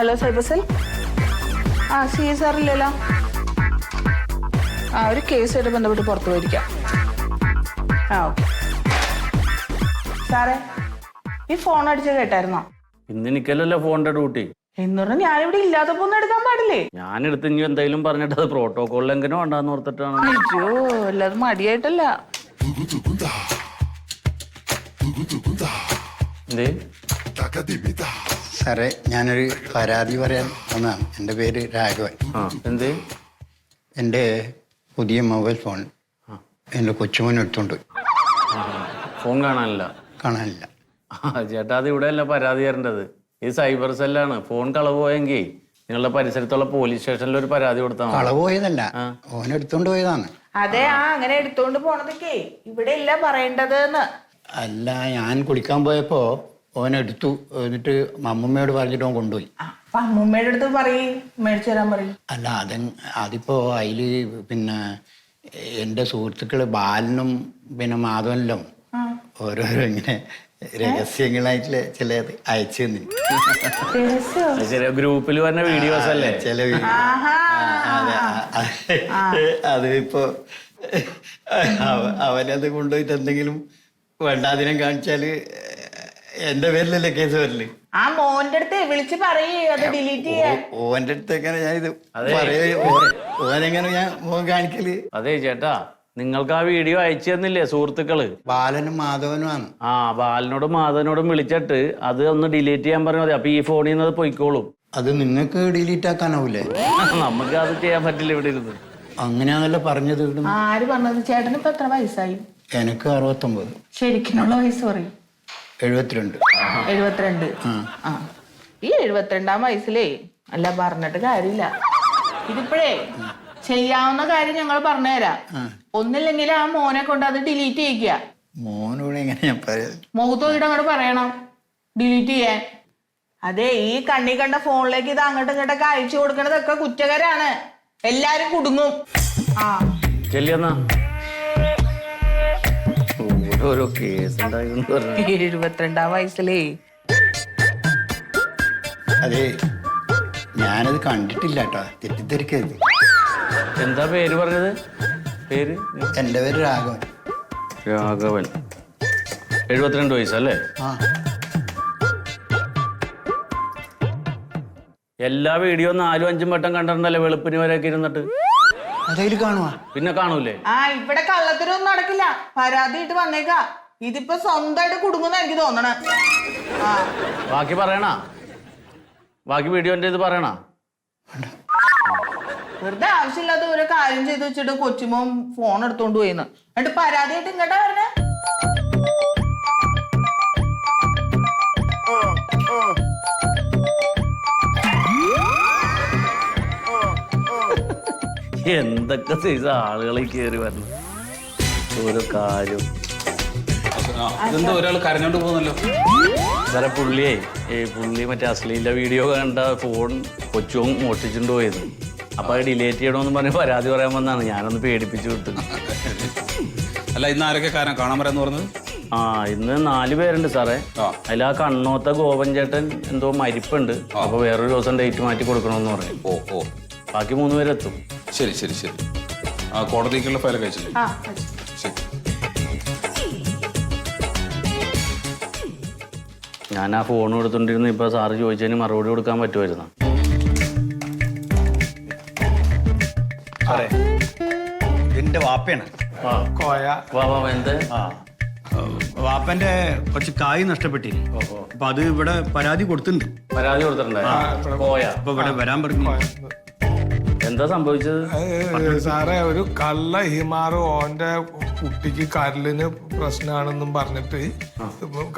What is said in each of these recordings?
Hello cyber cell ആ C S R ഇല്ലല്ലോ. ആ ഒരു കേസുമായിട്ട് ബന്ധപ്പെട്ട് പുറത്തു പോയിരിക്കാം. ആ ഓക്കെ. സാറേ ഈ ഫോൺ അടിച്ച് കേട്ടായിരുന്നോ? ഇന്ന് എനിക്കല്ലല്ലോ ഫോണിന്റെ ഡ്യൂട്ടി. എന്ന് പറഞ്ഞാൽ ഇവിടെ ഇല്ലാത്തപ്പോ ഒന്നും എടുക്കാൻ പാടില്ലേ? ഞാൻ എടുത്ത് ഇനി എന്തെങ്കിലും പറഞ്ഞിട്ട് അത് പ്രോട്ടോകോൾ ലംഘനം ഉണ്ടാന്ന് ഓർത്തിട്ടാണ്. അയ്യോ അല്ലാതെ മടിയായിട്ടല്ല. എന്തേ? സാറേ ഞാനൊരു പരാതി പറയാൻ വന്നതാണ്. എന്റെ പേര് രാഘവൻ. എന്ത്? എന്റെ പുതിയ മൊബൈൽ ഫോൺ എന്റെ കൊച്ചുമോൻ എടുത്തോണ്ട് പോയി. ഫോൺ കാണാനില്ല. കാണാനില്ല. ചേട്ടാ അത് ഇവിടെ അല്ല പരാതി തരേണ്ടത്. ഇത് സൈബർ സെല്ലാണ്. ഫോൺ കളവ് പോയെങ്കിൽ നിങ്ങളുടെ പരിസരത്തുള്ള പോലീസ് സ്റ്റേഷനിൽ ഒരു പരാതി കൊടുത്താൽ കളവ് പോയതല്ല. ഓൻ എടുത്തുകൊണ്ട് പോയതാണ്. അതെ ആ അങ്ങനെ എടുത്തോണ്ട് പോണതൊക്കെ ഇവിടെ ഇല്ല പറയേണ്ടത് അല്ല ഞാൻ കുളിക്കാൻ പോയപ്പോൾ ഓൻ എടുത്തു എന്നിട്ട് അമ്മമ്മയോട് പറഞ്ഞിട്ട് ഓൻ കൊണ്ടുപോയി. അപ്പൊ അമ്മൂമ്മയുടെ അടുത്ത് പറയും മേടിച്ചു തരാൻ പറയും. അല്ല അത് അതിപ്പോ അതിൽ പിന്നെ എന്റെ സുഹൃത്തുക്കൾ ബാലനും പിന്നെ മാധവനിലും ഓരോരോ ഇങ്ങനെ രഹസ്യങ്ങളായിട്ടുള്ള ചില അയച്ചു ഗ്രൂപ്പിൽ പറഞ്ഞ വീഡിയോസ് അല്ലേ? ചില അതിപ്പോ അവനത് കൊണ്ടുപോയിട്ട് എന്തെങ്കിലും വേണ്ടാതിനം കാണിച്ചാൽ എന്റെ പേരിലല്ലേ കേസ് വരില്ലേ ആ മോന്റെ അടുത്ത് വിളിച്ച് പറയേ അത് ഡിലീറ്റ് ചെയ്യാൻ. ഓന്റെ അടുത്ത് എങ്ങനെ ഞാൻ ഇത് അതെ. പറയ? ഓനെങ്ങനെ ഞാൻ മോൻ കാണിക്കൽ? അതെ ചേട്ടാ നിങ്ങൾക്ക് ആ വീഡിയോ അയച്ചു തന്നില്ലേ സുഹൃത്തുക്കൾ? ബാലനും മാധവനുമാണ് ആ ബാലനോടും മാധവനോടും വിളിച്ചിട്ട് അത് ഒന്ന് ഡിലീറ്റ് ചെയ്യാൻ പറഞ്ഞാൽ മതി. അപ്പൊ ഈ ഫോണിൽ നിന്ന് അത് പൊയ്ക്കോളും. അത് നിങ്ങൾക്ക് ഡിലീറ്റ് ആക്കാനാവൂലേ? നമുക്ക് അത് ചെയ്യാൻ പറ്റില്ല ഇവിടെ ഇരുന്ന്. അങ്ങനെയാണല്ലോ പറഞ്ഞത് ഇവിടുന്ന്. ആര് പറഞ്ഞത്? ചേട്ടന് ഇപ്പൊ എത്ര വയസ്സായി? എനിക്ക് അറുപത്തൊമ്പത്. ശരിക്കും വയസ്സ് പറയും. എഴുപത്തിരണ്ട്. എഴുപത്തിരണ്ട്. ആ. ഈ എഴുപത്തിരണ്ടാം വയസ്സിലേ അല്ല പറഞ്ഞിട്ട് കാര്യമില്ല. ഇതിപ്പോഴേ ചെയ്യാവുന്ന കാര്യം ഞങ്ങൾ പറഞ്ഞുതരാം. ഒന്നില്ലെങ്കിൽ ആ മോനെ കൊണ്ട് അത് ഡിലീറ്റ് ചെയ്യിക്കുക. മോനോട് എങ്ങനെ ഞാൻ പറയാം? മുഖത്ത് അങ്ങോട്ട് പറയണം. ഡിലീറ്റ് ചെയ്യാൻ. അതെ ഈ കണ്ണി കണ്ട ഫോണിലേക്ക് ഇത് അങ്ങോട്ടും ഇങ്ങോട്ടൊക്കെ അയച്ചു കൊടുക്കണതൊക്കെ കുറ്റകരാണ്. എല്ലാരും കുടുങ്ങും. ആ. ചെല്ലിയെന്നാ ഓരോരോ കേസ് ഉണ്ടായിരുന്നു എഴുപത്തിരണ്ടാം വയസ്സിലേ. അതെ ഞാനത് കണ്ടിട്ടില്ല കേട്ടോ തെറ്റിദ്ധരിക്കരുത്. എന്താ പേര് പറഞ്ഞത്? പേര്? എന്റെ പേര് രാഘവൻ. രാഘവൻ. എഴുപത്തിരണ്ട് വയസ്സല്ലേ? ആ. എല്ലാ വീഡിയോ നാലും അഞ്ചും വട്ടം കണ്ടിട്ടുണ്ടല്ലേ വെളുപ്പിന് വരെയൊക്കെ ഇരുന്നിട്ട്? അതതിൽ കാണുവാ. പിന്നെ കാണൂലേ? ആ ഇവിടെ കള്ളത്തിനൊന്നും നടക്കില്ല. പരാതിയിട്ട് വന്നേക്കാ. ഇതിപ്പോ സ്വന്തമായിട്ട് കുടുങ്ങുന്ന എനിക്ക് തോന്നണേ. ആ. ബാക്കി പറയണാ? ബാക്കി വീഡിയോന്റെ ഇത് പറയണാ? വെറുതെ ആവശ്യമില്ലാത്ത ഒരു കാര്യം ചെയ്ത് വെച്ചിട്ട് കൊച്ചുമോൻ ഫോൺ എടുത്തോണ്ട് പോയിന്ന്. എന്നിട്ട് പരാതിയായിട്ട് ഇങ്ങോട്ടാ വരണേ? എന്തൊക്കെ സൈസ് ആളുകളെ കയറി വരണം? ഓരോ കാര്യം. ഇതെന്താ ഒരാൾ കരഞ്ഞോണ്ട് പോകുന്നല്ലോ. സാറെ പുള്ളിയെ ഈ പുള്ളി മറ്റേ അശ്ലീല വീഡിയോ കണ്ട ഫോൺ കൊച്ചും മോഷ്ടിച്ചിട്ട് പോയത്. അപ്പൊ അത് ഡിലേറ്റ് ചെയ്യണമെന്ന് പറഞ്ഞ് പരാതി പറയാൻ വന്നാണ്. ഞാനൊന്ന് പേടിപ്പിച്ചു വിട്ടു. അല്ല ഇന്ന് ആരൊക്കെ കാരണം കാണാൻ പറയാന്ന് പറഞ്ഞത്? ആ ഇന്ന് നാല് പേരുണ്ട് സാറേ. അതിൽ ആ കണ്ണോത്ത ഗോപൻ ചേട്ടൻ എന്തോ മരിപ്പുണ്ട്. അപ്പൊ വേറൊരു ദിവസം ഡേറ്റ് മാറ്റി കൊടുക്കണമെന്ന് പറയും ഓ ഓ. ബാക്കി മൂന്ന് പേരെത്തും. ശരി ശരി ശരി. ആ കോടതിക്കുള്ള ഫയലൊക്കെ അയച്ചില്ലേ? ആ ശരി. ഞാൻ ആ ഫോൺ എടുത്തോണ്ടിരുന്ന ഇപ്പൊ സാറ് ചോദിച്ചതിന് മറുപടി കൊടുക്കാൻ പറ്റുമായിരുന്നു സാറേ എന്റെ വാപ്പയാണ്. ആ. കോയ. എന്ത്? വാപ്പന്റെ കുറച്ച് കായ് നഷ്ടപ്പെട്ടിന് അപ്പൊ അത് ഇവിടെ പരാതി കൊടുത്തിട്ടുണ്ട്. പരാതി കൊടുത്തിട്ടുണ്ടായിരുന്നു പോയാ അപ്പൊ ഇവിടെ വരാൻ പറഞ്ഞു. എന്താ സംഭവിച്ചത്? സാറേ ഒരു കള്ള ഹിമാറ് ഓന്റെ കുട്ടിക്ക് കരലിന് പ്രശ്നമാണെന്നും പറഞ്ഞിട്ട്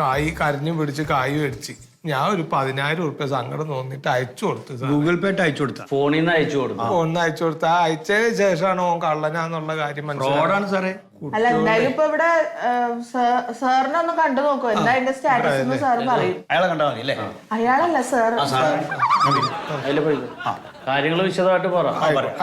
കായ് കരഞ്ഞു പിടിച്ച് കായ് മേടിച്ച്. ഞാൻ ഒരു പതിനായിരം ഉറുപ്പ്യ സങ്കടം തോന്നിട്ട് അയച്ചു കൊടുത്തു ഗൂഗിൾ പേ അയച്ചു കൊടുത്തു? ഫോണിൽ നിന്ന് അയച്ചു കൊടുത്തു. ഫോണിൽ നിന്ന് അയച്ചു കൊടുത്ത. അയച്ചതിന് ശേഷമാണ് ഓൻ കള്ളനാന്നുള്ള കാര്യം മനസ്സിലായി സാറേ. അല്ല എന്തായാലും ഇപ്പൊ ഇവിടെ സാറിനെ ഒന്ന് കണ്ടു നോക്കൂ. എന്താ അതിന്റെ സ്റ്റാറ്റസ് സാർ പറയും. അയാളെ കണ്ടാ മതി അല്ലേ? അയാളല്ല സാർ കാര്യങ്ങൾ വിശദമായിട്ട് പറ.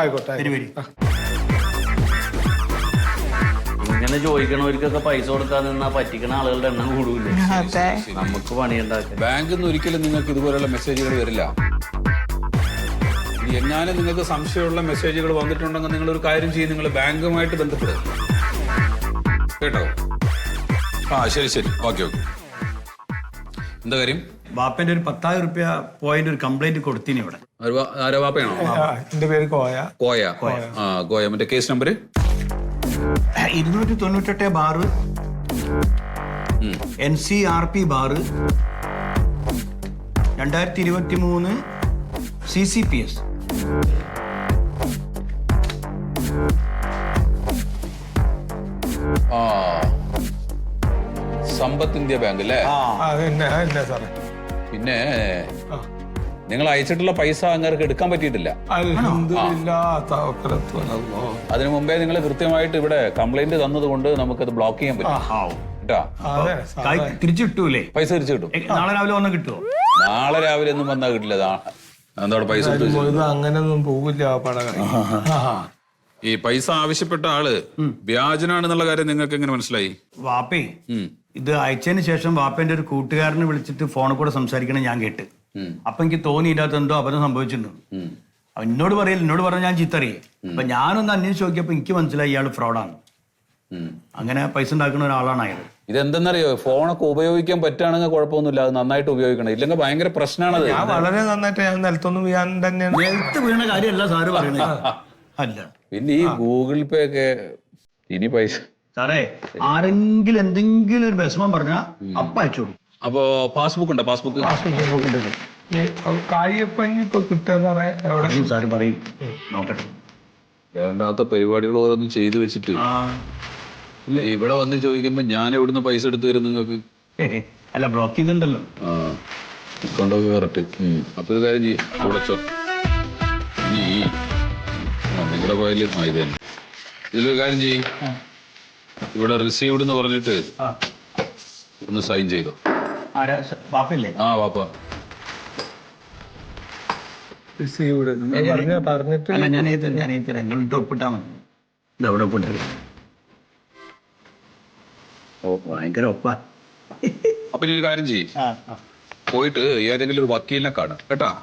ആയിക്കോട്ടെ വരി വരി ഇങ്ങനെ ചോദിക്കണവർക്കൊക്കെ പൈസ കൊടുക്കാൻ നിന്നാ പറ്റിക്കണ ആളുകളുടെ എണ്ണം അതെ. നമുക്ക് പണിയുണ്ടാക്കാം ബാങ്കിൽ നിന്ന് ഒരിക്കലും നിങ്ങൾക്ക് ഇതുപോലെയുള്ള മെസ്സേജുകൾ വരില്ല. എങ്ങാനും നിങ്ങൾക്ക് സംശയമുള്ള മെസ്സേജുകൾ വന്നിട്ടുണ്ടെങ്കിൽ നിങ്ങൾ ഒരു കാര്യം ചെയ്യും നിങ്ങൾ ബാങ്കുമായിട്ട് ബന്ധപ്പെടുക. കേട്ടോ. ആ ശരി ശരി. Okay okay. എന്താ കാര്യം? ബാപ്പന്റെ ഒരു പത്തായിരം റുപ്യ പോയിന്റ് ഒരു കംപ്ലൈന്റ് കൊടുത്തിന് ഇവിടെ. ആര് വാ- ആരാ വാപ്പയാണോ? എന്റെ പേര് കോയ. കോയ. ആ കോയ. മറ്റേ കേസ് നമ്പർ ഇരുന്നൂറ്റി തൊണ്ണൂറ്റെട്ട് bar N C R P bar. രണ്ടായിരത്തി ഇരുപത്തി മൂന്ന് സി സി പി എസ് സമ്പത്ത് ഇന്ത്യ ബാങ്ക് അല്ലേ സാറേ. പിന്നെ ആ. നിങ്ങൾ അയച്ചിട്ടുള്ള പൈസ അങ്ങേർക്ക് എടുക്കാൻ പറ്റിയിട്ടില്ല. അതിനു മുമ്പേ നിങ്ങൾ കൃത്യമായിട്ട് ഇവിടെ കംപ്ലൈന്റ് തന്നത് കൊണ്ട് അത് ബ്ലോക്ക് ചെയ്യാൻ പറ്റും തിരിച്ചു കിട്ടൂലേ? പൈസ തിരിച്ചു കിട്ടും. നാളെ രാവിലെ വന്നാൽ കിട്ടുമോ നാളെ രാവിലെ ഒന്നും വന്നാൽ കിട്ടില്ല. എന്താ പൈസ അങ്ങനെയൊന്നും പോകില്ല ഈ പൈസ ആവശ്യപ്പെട്ട ആൾ വ്യാജനാണെന്നുള്ള കാര്യം നിങ്ങൾക്ക് എങ്ങനെ മനസ്സിലായി? വാപ്പേ. ഇത് അയച്ചതിന് ശേഷം വാപ്പേന്റെ ഒരു കൂട്ടുകാരനെ വിളിച്ചിട്ട് ഫോണിൽ കൂടെ സംസാരിക്കണം ഞാൻ കേട്ട്. അപ്പൊ എനിക്ക് തോന്നിയില്ലാത്ത എന്തോ അബദ്ധം സംഭവിച്ചിട്ടുണ്ട്. എന്നോട് പറയില്ല എന്നോട് പറഞ്ഞ ഞാൻ ചിത്തറിയേ. അപ്പൊ ഞാനൊന്ന് അന്വേഷിച്ച് നോക്കിയപ്പോ എനിക്ക് മനസ്സിലായി ഇയാൾ ഫ്രോഡാണ് അങ്ങനെ പൈസ ഉണ്ടാക്കുന്ന ഒരാളാണ് അയാൾ ഇതെന്തെന്നറിയോ? ഫോണൊക്കെ ഉപയോഗിക്കാൻ പറ്റുകയാണെങ്കിൽ കുഴപ്പമൊന്നുമില്ല. അത് നന്നായിട്ട് ഉപയോഗിക്കണം. ഇല്ലെങ്കിൽ ഭയങ്കര പ്രശ്നമാണ് ഞാൻ വളരെ നന്നായിട്ട് ഞാൻ നിലത്തൊന്നും തന്നെയാണ്. വീണ കാര്യമല്ല സാറ് പറയുന്നത് അല്ല. പിന്നെ ഈ ഗൂഗിൾ പേ ഒക്കെ ഇനി പൈസ സാറേ ആരെങ്കിലും എന്തെങ്കിലും ഒരു വിഷമം പറഞ്ഞാ അപ്പ അയച്ചോളൂ അപ്പോ പാസ്ബുക്ക് ഉണ്ടോ? പാസ്ബുക്ക്? ഇപ്പൊ സാറേ സാറ് പറയും. നോക്കട്ടെ. വേണ്ടാത്ത പരിപാടികൾ ഓരോന്നും ചെയ്തു വെച്ചിട്ട്. ഇല്ല, ഇവിടെ വന്ന് ചോദിക്കുമ്പോ ഞാൻ എവിടുന്ന് പൈസ എടുത്തു തരും നിങ്ങൾക്ക്? അല്ല ബ്ലോക്ക് ചെയ്തിട്ടുണ്ടല്ലോ. കറക്റ്റ്. അപ്പൊ ഇത് കാര്യം ചെയ്യും. നിങ്ങളുടെ പോയാലും ആ ഇത് തന്നെ. ഇതിലൊരു കാര്യം ചെയ്യും. ഇവിടെ റിസീവ്ഡ് എന്ന് പറഞ്ഞിട്ട് ആ. ഒന്ന് സൈൻ ചെയ്തോ. ആ വാപ്പ. റിസീവ്ഡ് പറഞ്ഞ പറഞ്ഞിട്ട് അല്ല ഞാൻ ഏത് ഞാൻ ഏത് നിങ്ങളിട്ട് ഒപ്പിട്ടാ മതി. ഇത് അവിടെ ഒപ്പിട്ടത് ഓ ഭയങ്കര ഒപ്പാ. അപ്പൊ ഒരു കാര്യം ചെയ്യും. ആ ആ. പോയിട്ട് ഏതെങ്കിലും ഒരു വക്കീലിനെ കാണാം. കേട്ടാ?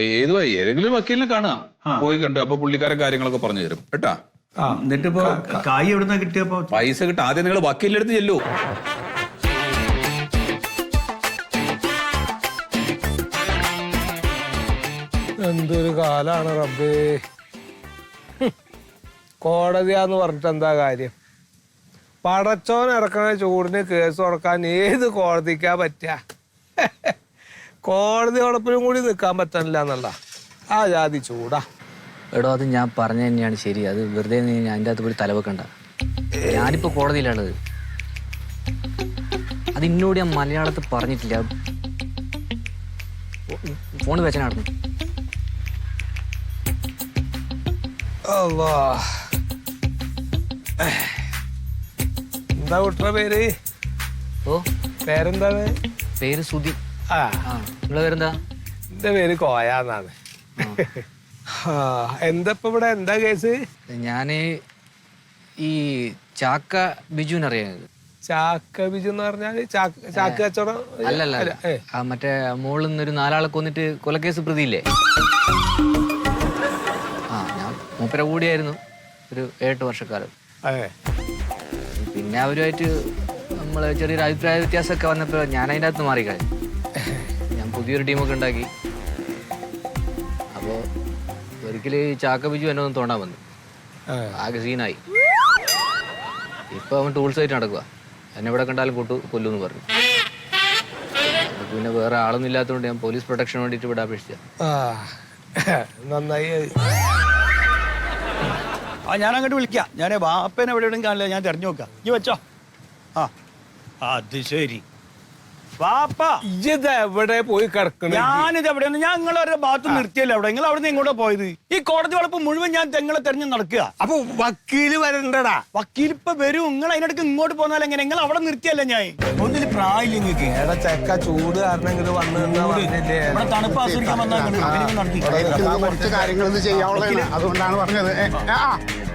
ഏത് ഏതെങ്കിലും വക്കീലിനെ കാണാം. പോയി കണ്ട് അപ്പൊ പുള്ളിക്കാരൻ കാര്യങ്ങളൊക്കെ പറഞ്ഞു തരും. കേട്ടാ? ആ. എന്നിട്ട് ഇപ്പൊ കായ് എവിടുന്ന കിട്ടിയപ്പോ? പൈസ കിട്ടും. ആദ്യം നിങ്ങൾ വക്കീലിന്റെ അടുത്ത് ചെല്ലൂ. എന്തൊരു കാലാണ് റബ്ബേ. കോടതിയാന്ന് പറഞ്ഞിട്ട് എന്താ കാര്യം? പടച്ചോൻ ഇറക്കണ ചൂടിന് കേസ് കൊടുക്കാൻ ഏത് കോടതിക്കാ പറ്റുക കോടതി ഉടപ്പിലും കൂടി നിൽക്കാൻ പറ്റണില്ല എന്നുള്ള ആ ജാതി ചൂടാ. എടോ അത് ഞാൻ പറഞ്ഞ തന്നെയാണ് ശരി. അത് വെറുതെ നീ അതിന്റെ അകത്ത് പോയി തലവെക്കണ്ട. ഞാനിപ്പോൾ കോടതിയിലാണത് അത് ഇന്നോട് ഞാൻ മലയാളത്തിൽ പറഞ്ഞിട്ടില്ല. ഫോൺ വെച്ചനായിരുന്നു അല്ലാ എന്താ കുട്ടറ പേര്? ഓ. പേരെന്താണ്? പേര് സുധി. ആ. നിങ്ങളെ പേരെന്താ? എന്റെ പേര് കോയാന്നാണ് ആ. എന്താ ഇപ്പൊ ഇവിടെ? എന്താ കേസ് ഞാൻ ഈ ചാക്ക ബിജു അറിയാം. ചാക്ക ബിജു എന്ന് പറഞ്ഞാൽ ചാക്ക കച്ചവടം അല്ലല്ല അല്ല, ആ മറ്റേ മോളിൽ നിന്നൊരു നാലാളെ കൊന്നിട്ട് കൊലക്കേസ് പ്രതിയില്ലേ? ആ ഞാൻ മൂപ്പര കൂടിയായിരുന്നു ഒരു ഏട്ട് വർഷക്കാലം. അതെ പിന്നെ അവരുമായിട്ട് നമ്മൾ ചെറിയൊരു അഭിപ്രായ വ്യത്യാസമൊക്കെ വന്നപ്പോൾ ഞാൻ അതിന്റെ അകത്ത് മാറിക്കളെ ഞാൻ പുതിയൊരു ടീമൊക്കെ ഉണ്ടാക്കി. അപ്പോൾ ഒരിക്കൽ ചാക്ക ബിജു എന്നെ ഒന്ന് തോണ്ടാൻ വന്നു. ആകെ സീനായി. ഇപ്പൊ അവൻ ടൂൾസ് ആയിട്ട് നടക്കുക എന്നെ ഇവിടെ കണ്ടാലും കൊട്ടു കൊല്ലുമെന്ന് പറഞ്ഞു. പിന്നെ വേറെ ആളൊന്നും ഇല്ലാത്തതുകൊണ്ട് ഞാൻ പോലീസ് പ്രൊട്ടക്ഷൻ വേണ്ടിട്ട് ഇവിടെ അപേക്ഷിച്ച ആ. നന്നായി. ആ ഞാൻ അങ്ങോട്ട് വിളിക്കാം. ഞാൻ വാപ്പനെ എവിടെയും കാണില്ല ഞാൻ തെരഞ്ഞു നോക്കാം. ഈ വെച്ചോ. ആ അത് ശരി. വാപ്പ എവിടെ പോയി കിടക്കണ? ഞാനിത് എവിടെയാണ് ഞാൻ നിങ്ങളെ ഭാഗത്ത് നിർത്തിയല്ലോ അവിടെ? നിങ്ങൾ അവിടെ നിന്ന് ഇങ്ങോട്ട് പോയത്. ഈ കോടതി വളപ്പ് മുഴുവൻ ഞാൻ തെങ്ങളെ തെരഞ്ഞു നടക്കുക. അപ്പൊ വക്കീൽ വരണ്ടടാ. വക്കീൽ ഇപ്പൊ വരും. നിങ്ങൾ അതിനിടയ്ക്ക് ഇങ്ങോട്ട് പോന്നാൽ എങ്ങനെ? നിങ്ങൾ അവിടെ നിർത്തിയല്ല ഞാൻ? ഒന്നിൽ പ്രായമില്ല നിങ്ങൾക്ക് എടാ ചെക്ക ചൂട് കാരണം ഇങ്ങട് വന്നു നിന്നാ പറഞ്ഞില്ലേ ഇവിടെ തണുപ്പ് ആസ്വദിക്കാൻ വന്നാൽ നടത്തി കുറച്ച് കാര്യങ്ങൾ ചെയ്യാനുള്ളതാണ് അതുകൊണ്ടാണ് പറഞ്ഞത്. ഏ, ആ, ഇതെന്ത്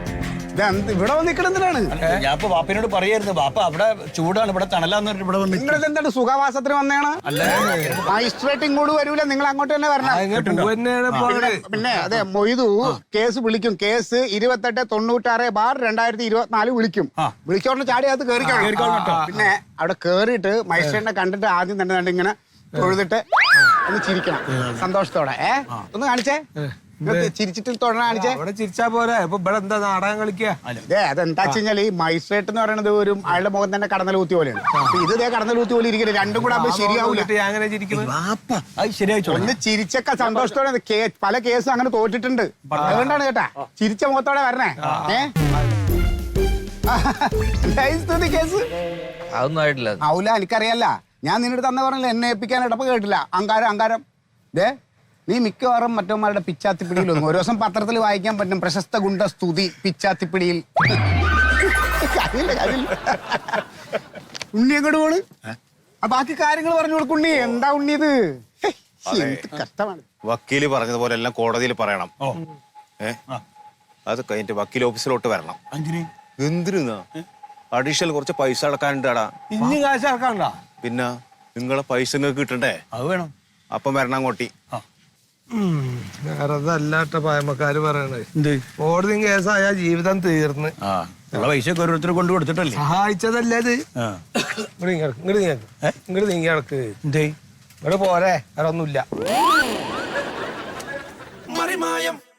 ഇവിടെ വന്ന് നിൽക്കണെന്തിനാണ് ഞാൻ ഇപ്പൊ വാപ്പിനോട് പറയായിരുന്നു വാപ്പ അവിടെ ചൂടാണ് ഇവിടെ തണലാന്ന് പറഞ്ഞിട്ട് ഇവിടെ വന്ന് നിങ്ങളിത് എന്താണ് സുഖവാസത്തിന് വന്നേണ്? മജിസ്ട്രേറ്റ് ഇങ്ങോട്ട് വരൂല നിങ്ങൾ അങ്ങോട്ട് തന്നെ വരണം. പിന്നെ അതെ മൊയ്തു കേസ് വിളിക്കും. കേസ് ഇരുപത്തെട്ട് തൊണ്ണൂറ്റാറ് ബാർ രണ്ടായിരത്തി ഇരുപത്തിനാല് വിളിക്കും. വിളിച്ചോണ്ട് ചാടി അത് കേറിക്കോണം പിന്നെ അവിടെ കേറിയിട്ട് മജിസ്ട്രേറ്റിനെ കണ്ടിട്ട് ആദ്യം തന്നെ ഇങ്ങനെ തൊഴുതിട്ട് ഒന്ന് ചിരിക്കണം. സന്തോഷത്തോടെ. ഏ? ഒന്ന് കാണിച്ചേ. ചിരിച്ചിട്ട് തൊഴണ കാണിച്ചേ. അവിടെ ചിരിച്ചാ പോരാ. ഇപ്പൊ ഇവിടെ എന്താ നാടകം കളിക്കുക ഇതേ അതെന്താ ഈ മജിസ്ട്രേറ്റ് എന്ന് പറയുന്നത് ഒരു അയാളുടെ മുഖം തന്നെ കടന്നലൂത്തി പോലെയാണ്. അപ്പൊ ഇത് ഇതേ കടന്നലൂത്തി പോലെ ഇരിക്കുന്നത് രണ്ടും കൂടെ ആകുമ്പോൾ ശരിയാവൂല. എന്നിട്ട് ഞാൻ അങ്ങനെ ചിരിക്കുന്നത് ബാപ്പ ഒന്ന് ചിരിച്ചൊക്കെ സന്തോഷത്തോടെ പല കേസും അങ്ങനെ തോറ്റിട്ടുണ്ട്. അതുകൊണ്ടാണ് കേട്ടാ ചിരിച്ച മുഖത്തോടെ വരണേ. കേസ്? അതൊന്നും ആയിട്ടില്ല. ഔല എനിക്കറിയല്ല. ഞാൻ നിന്നോട് തന്നെ പറഞ്ഞില്ല എന്നെ ഏൽപ്പിക്കാൻ ഇടപ്പ കേട്ടില്ല. അങ്കാരം അങ്കാരം ദേ നീ മിക്കവാറും മറ്റവന്മാരുടെ പിച്ചാത്തിപ്പിടിയിലൊന്നും ഒരു ദിവസം പത്രത്തിൽ വായിക്കാൻ പറ്റും. പ്രശസ്ത ഗുണ്ട സ്തുതി പിച്ചാത്തിപ്പിടിയിൽ. കാര്യമില്ല കാര്യമില്ല ഉണ്ണി എങ്ങോട്ട് പോണ്? ആ ബാക്കി കാര്യങ്ങൾ പറഞ്ഞു കൊടുക്കും ഉണ്ണി. എന്താ ഉണ്ണി ഇത്? ഹേയ്, എന്ത് കഷ്ടമാണ്. വക്കീൽ പറഞ്ഞതുപോലെ എല്ലാം കോടതിയിൽ പറയണം. ഏ? അത് കഴിഞ്ഞിട്ട് വക്കീൽ ഓഫീസിലോട്ട് വരണം. എന്തിനാ? അഡീഷണൽ കുറച്ച് പൈസ അടക്കാനുണ്ടാടാ. ഇനി കാശ് ഇറക്കാണ്ട പിന്നെ നിങ്ങളെ പൈസ നിങ്ങൾക്ക് കിട്ടണ്ടേ? അത് വേണം. അപ്പം വരണം അങ്ങോട്ടി. വേറെ അല്ലാട്ട പായമക്കാര് പറയണത് കോടതി കേസായ ജീവിതം തീർന്ന്. ആ പൈസ ഒക്കെ ഓരോരുത്തർ കൊണ്ട് കൊടുത്തിട്ടല്ലേ? സഹായിച്ചതല്ലേ ഇത്? ഇങ്ങോട്ട് നീങ്ങി കിടക്ക്, ഇങ്ങോട്ട് നീങ്ങി കിടക്ക്. ഇങ്ങോട്ട് എന്തേ? ഇവിടെ പോരെ വേറെ ഒന്നുമില്ല മറിമായം.